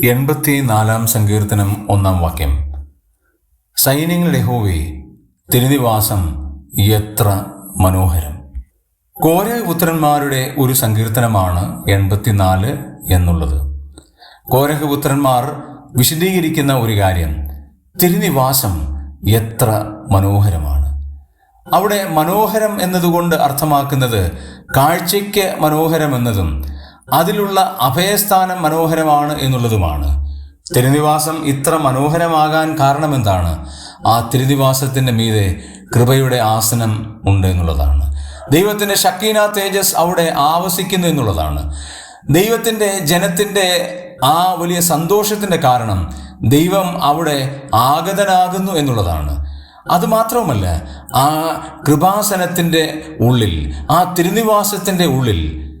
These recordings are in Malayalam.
എൺപത്തി നാലാം സങ്കീർത്തനം ഒന്നാം വാക്യം. സൈന്യങ്ങളുടെ ലഹോവി തിരുനിവാസം എത്ര മനോഹരം. കോര പുത്രന്മാരുടെ ഒരു സങ്കീർത്തനമാണ് എൺപത്തിനാല് എന്നുള്ളത്. കോരഹപുത്രന്മാർ വിശദീകരിക്കുന്ന ഒരു കാര്യം തിരുനിവാസം എത്ര മനോഹരമാണ്. അവിടെ മനോഹരം എന്നതുകൊണ്ട് അർത്ഥമാക്കുന്നത് കാഴ്ചയ്ക്ക് മനോഹരം എന്നതും അതിലുള്ള അഭയസ്ഥാനം മനോഹരമാണ് എന്നുള്ളതുമാണ്. തിരുനിവാസം ഇത്ര മനോഹരമാകാൻ കാരണമെന്താണ്? ആ തിരുനിവാസത്തിന്റെ മീതെ കൃപയുടെ ആസനം ഉണ്ട് എന്നുള്ളതാണ്. ദൈവത്തിന്റെ ശക്കീന തേജസ് അവിടെ ആവസിക്കുന്നു എന്നുള്ളതാണ്. ദൈവത്തിന്റെ ജനത്തിന്റെ ആ വലിയ സന്തോഷത്തിന്റെ കാരണം ദൈവം അവിടെ ആഗതനാകുന്നു എന്നുള്ളതാണ്. അതുമാത്രവുമല്ല ആ കൃപാസനത്തിന്റെ ഉള്ളിൽ ആ തിരുനിവാസത്തിന്റെ ഉള്ളിൽ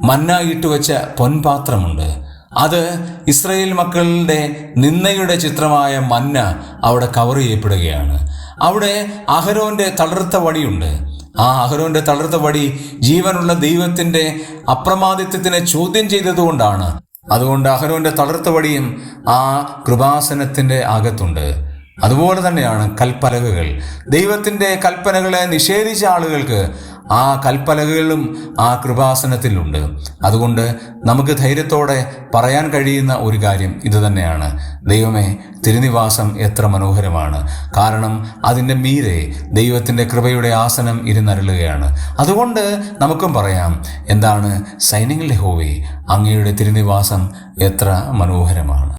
മന്ന വെച്ച പൊൻപാത്രമുണ്ട്. അത് ഇസ്രയേൽ മക്കളുടെ നിന്നയുടെ ചിത്രമായ മന്ന അവിടെ കവർ ചെയ്യപ്പെടുകയാണ്. അവിടെ അഹരോന്റെ തളർത്ത വടിയുണ്ട്. ആ അഹരോന്റെ തളർത്ത വടി ജീവനുള്ള ദൈവത്തിന്റെ അപ്രമാദിത്വത്തിനെ ചോദ്യം ചെയ്തതുകൊണ്ടാണ്. അതുകൊണ്ട് അഹരോന്റെ തളർത്ത വടിയും ആ കൃപാസനത്തിന്റെ അകത്തുണ്ട്. അതുപോലെ തന്നെയാണ് കൽപ്പലകകൾ. ദൈവത്തിന്റെ കൽപ്പനകളെ നിഷേധിച്ച ആളുകൾക്ക് ആ കൽപ്പലകകളും ആ കൃപാസനത്തിലുണ്ട്. അതുകൊണ്ട് നമുക്ക് ധൈര്യത്തോടെ പറയാൻ കഴിയുന്ന ഒരു കാര്യം ഇതുതന്നെയാണ് ദൈവമേ തിരുനിവാസം എത്ര മനോഹരമാണ്. കാരണം അതിന്റെ മീരെ ദൈവത്തിന്റെ കൃപയുടെ ആസനം ഇരുന്നരുളുകയാണ്. അതുകൊണ്ട് നമുക്കും പറയാം എന്താണ് സൈന്യങ്ങളുടെ ഹോവേ അങ്ങയുടെ തിരുനിവാസം എത്ര മനോഹരമാണ്.